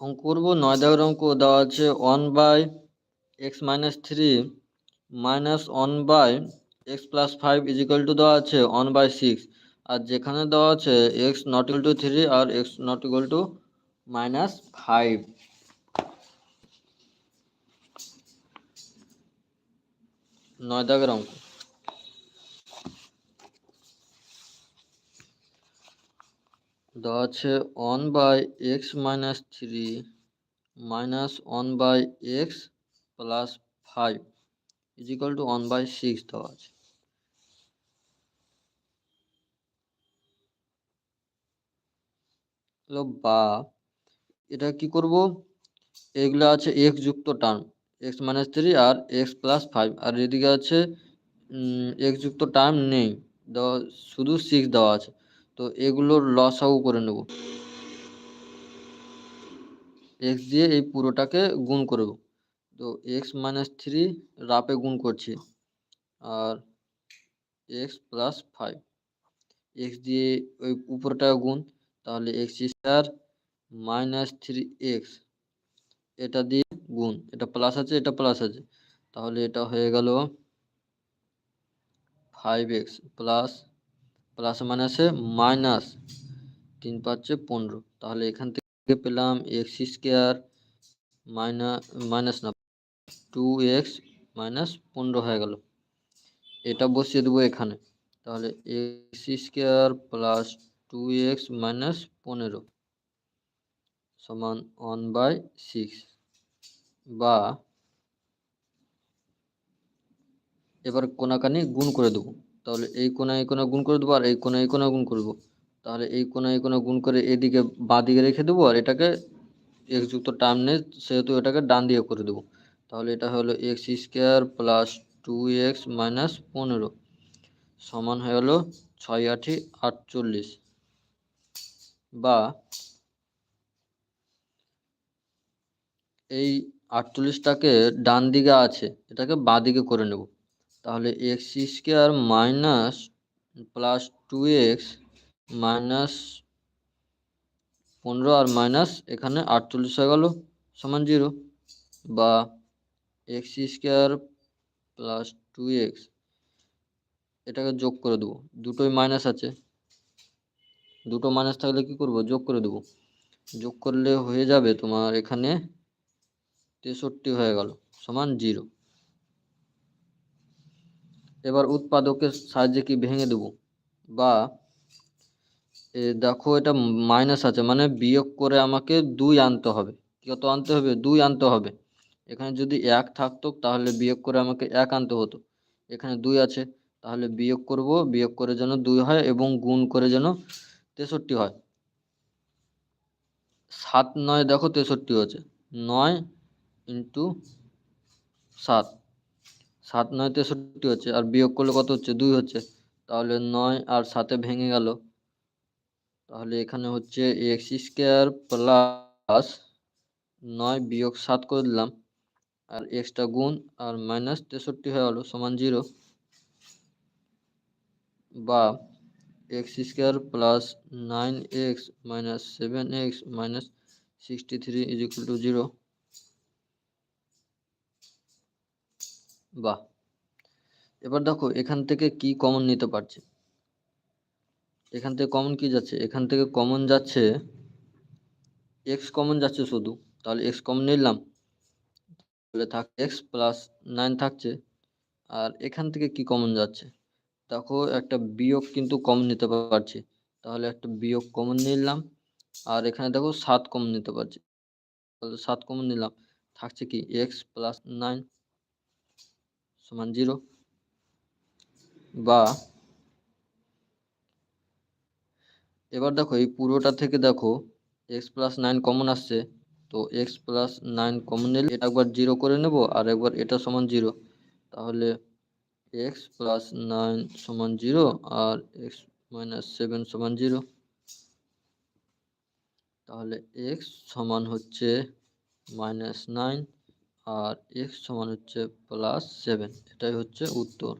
অঙ্ক করব। নয় দাগের অঙ্ক দেওয়া আছে। One by x minus three minus one by x plus five is equal to দেওয়া আছে ওয়ান বাই সিক্স আর যেখানে দেওয়া আছে x not equal to three R x not equal to minus five নয় দাগের অঙ্ক আছে one by x minus three minus one by x plus five is equal to one by six দেওয়া আছে। বা, এটা কি করব? এগুলো আছে এক্স যুক্ত টার্ম এক্স মাইনাস থ্রি আর এক্স প্লাস ফাইভ আর এদিকে আছে এক্স যুক্ত টার্ম নেই, দেওয়া, শুধু সিক্স দেওয়া আছে। তো এগুলোর লস লসাগু করে নেব। এক্স দিয়ে এই পুরোটাকে গুণ করব তো এক্স মাইনাস থ্রি রাপে গুণ করছি। আর এক্স প্লাস ফাইভ এক্স দিয়ে ওই উপরটা গুণ। তাহলে x square minus three x এটা দিয়ে গুণ। এটা প্লাস আছে, এটা প্লাস আছে। তাহলে এটা হয়ে গেল ফাইভ এক্স প্লাস প্লাস মাইনাসে মাইনাস তিন পাঁচে পনেরো। তাহলে এখান থেকে পেলাম এক্স স্কোয়ার মাইনাস মাইনাস না টু এক্স মাইনাস পনেরো হয়ে গেল। এটা বসিয়ে দেবো এখানে। তাহলে x square plus two x minus পনেরো সমান ওয়ান বাই সিক্স বা এবার কোনাকানি গুণ করে দেবো। তাহলে এই কোনা এই গুণ করে দেবো আর এই কোনা এই কোনা গুণ করব তাহলে এই কোনা এই গুণ করে এদিকে বাঁ দিকে রেখে দেবো আর এটাকে এক্স যুক্ত টার্ম নেই সেহেতু এটাকে ডান দিকে করে দেবো। তাহলে এটা হলো x square plus two x minus পনেরো সমান হয়ে গেলো ছয় আঠি আটচল্লিশ। বা এই আটচল্লিশটাকে ডান দিকে আছে, এটাকে বাঁ দিকে করে নেব। তাহলে x square minus plus two x minus পনেরো আর মাইনাস এখানে আটচল্লিশ হয়ে গেল, সমান জিরো বা x square plus two x এটাকে যোগ করে দেবো, দুটোই মাইনাস আছে, দুটো মাইনাস থাকলে কি করব, যোগ করে দেবো, যোগ করলে হয়ে যাবে তোমার এখানে তেষট্টি হয়ে গেল, সমান জিরো এবার উৎপাদকের সাহায্যে কি ভেঙে দেব? বা দেখো এটা মাইনাস আছে মানে বিয়োগ করে আমাকে দুই আনতে হবে। কত আনতে হবে? দুই আনতে হবে। এখানে যদি এক থাকতো, তাহলে বিয়োগ করে আমাকে এক আনতে হতো। এখানে দুই আছে, তাহলে বিয়োগ করব। বিয়োগ করে যেন দুই হয় এবং গুণ করে যেন তেষট্টি হয়। সাত নয়, দেখো তেষট্টি হচ্ছে নয় ইন্টু সাত। সাত নয় তেষট্টি হচ্ছে, আর বিয়োগ করলে কত হচ্ছে? দুই হচ্ছে। তাহলে নয় আর সাতে ভেঙে গেল। তাহলে এখানে হচ্ছে এক্স স্কোয়ার প্লাস নয় বিয়োগ সাত করে দিলাম, আর এক্সটা গুণ আর মাইনাস তেষট্টি হয়ে গেলো, সমান জিরো বা x square plus nine x minus seven x minus sixty three is equal to zero বাহ। এবার দেখো, এখান থেকে কি কমন নিতে পারছে? এখান থেকে কমন কি যাচ্ছে? এখান থেকে কমন যাচ্ছে এক্স কমন যাচ্ছে শুধু। তাহলে এক্স কমন নিলাম। তাহলে থাক এক্স প্লাস নাইন থাকছে। আর এখান থেকে কি কমন যাচ্ছে? দেখো, একটা বিয়োগ কিন্তু কমন নিতে পারছি। তাহলে একটা বিয়োগ কমন নিলাম। আর এখানে দেখো, সাত কমন নিতে পারছি। তাহলে সাত কমন নিলাম। থাকছে কি এক্স প্লাস নাইন সমান জিরো বা এবার দেখো এই পুরোটা থেকে দেখো এক্স প্লাস নাইন কমন আসছে, তো এক্স প্লাস নাইন কমন নিলে এটা একবার জিরো করে নেব আর একবার এটা সমান জিরো। তাহলে এক্স প্লাস নাইন সমান জিরো আর এক্স মাইনাস সেভেন সমান জিরো। তাহলে এক্স সমান হচ্ছে মাইনাস নাইন আর এক্স সমান হচ্ছে প্লাস সেভেন এটাই হচ্ছে উত্তর।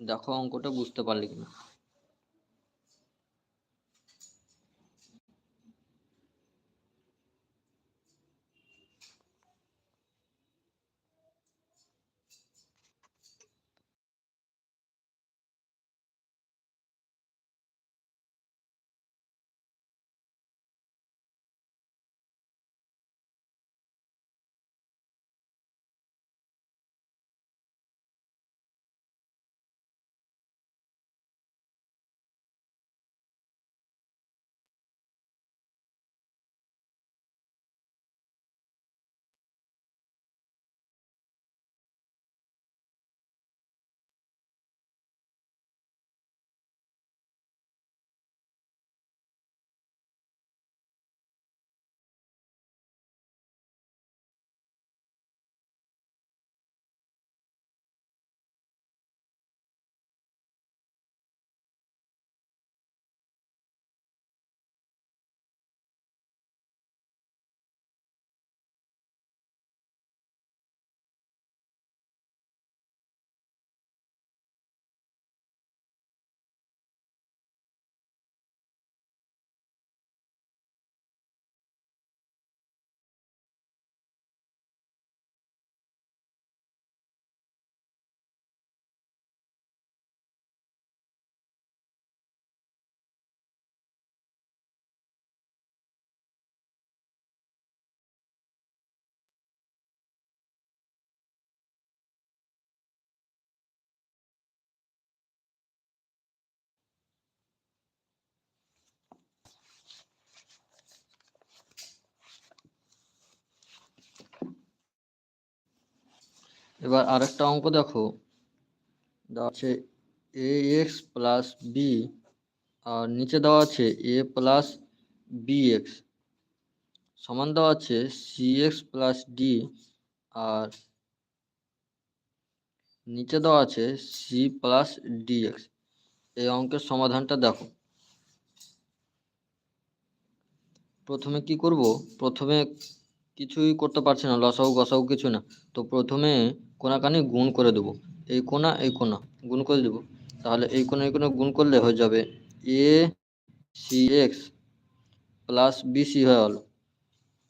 দেখো অঙ্কটা বুঝতে পারলে কিনা। এবার আরেকটা অঙ্ক দেখো। দেওয়া আছে এ এক্স প্লাস বি আর নিচে দেওয়া আছে এ প্লাস বি এক্স সমান দেওয়া আছে সি এক্স প্লাস ডি আর নিচে দেওয়া আছে সি প্লাস ডি এক্স এই অঙ্কের সমাধানটা দেখো। প্রথমে কি করব? প্রথমে কিছুই করতে পারছি না লসাও গসাও কিছু না। তো প্রথমে কোনাকানি গুণ করে দেব। এই কোনা এই কোনা, গুণ করে দেব। তাহলে এই কোনা এই কোনা গুণ করলে হয়ে যাবে a c x plus bc হয়ে গেল।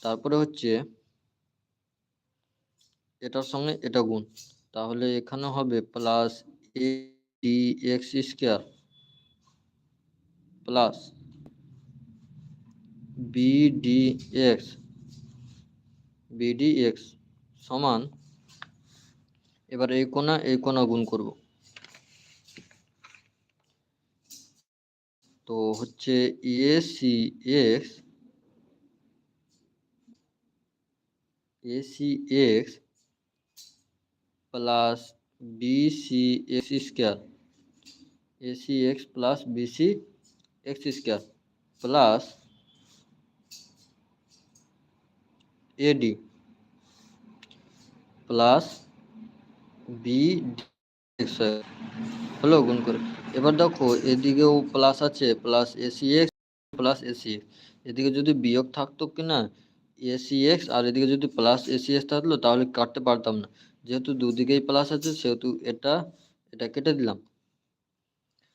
তারপরে হচ্ছে এটার সঙ্গে এটা গুণ। তাহলে এখানে হবে plus a d x square plus bd x bd x সমান এবার এই কোনা এই কোনা গুণ করব। তো হচ্ছে a c x a c x plus bc x square ac x plus bc x square plus ad plus b হলো, গুণ করে। এবার দেখো, এদিকেও প্লাস আছে plus ac x plus ac এদিকে যদি বিয়োগ থাকতো কি না এসি এক্স আর এদিকে যদি প্লাস এসি এক্স থাকল, তাহলে কাটতে পারতাম না। যেহেতু দুদিকেই প্লাস আছে, সেহেতু এটা এটা কেটে দিলাম।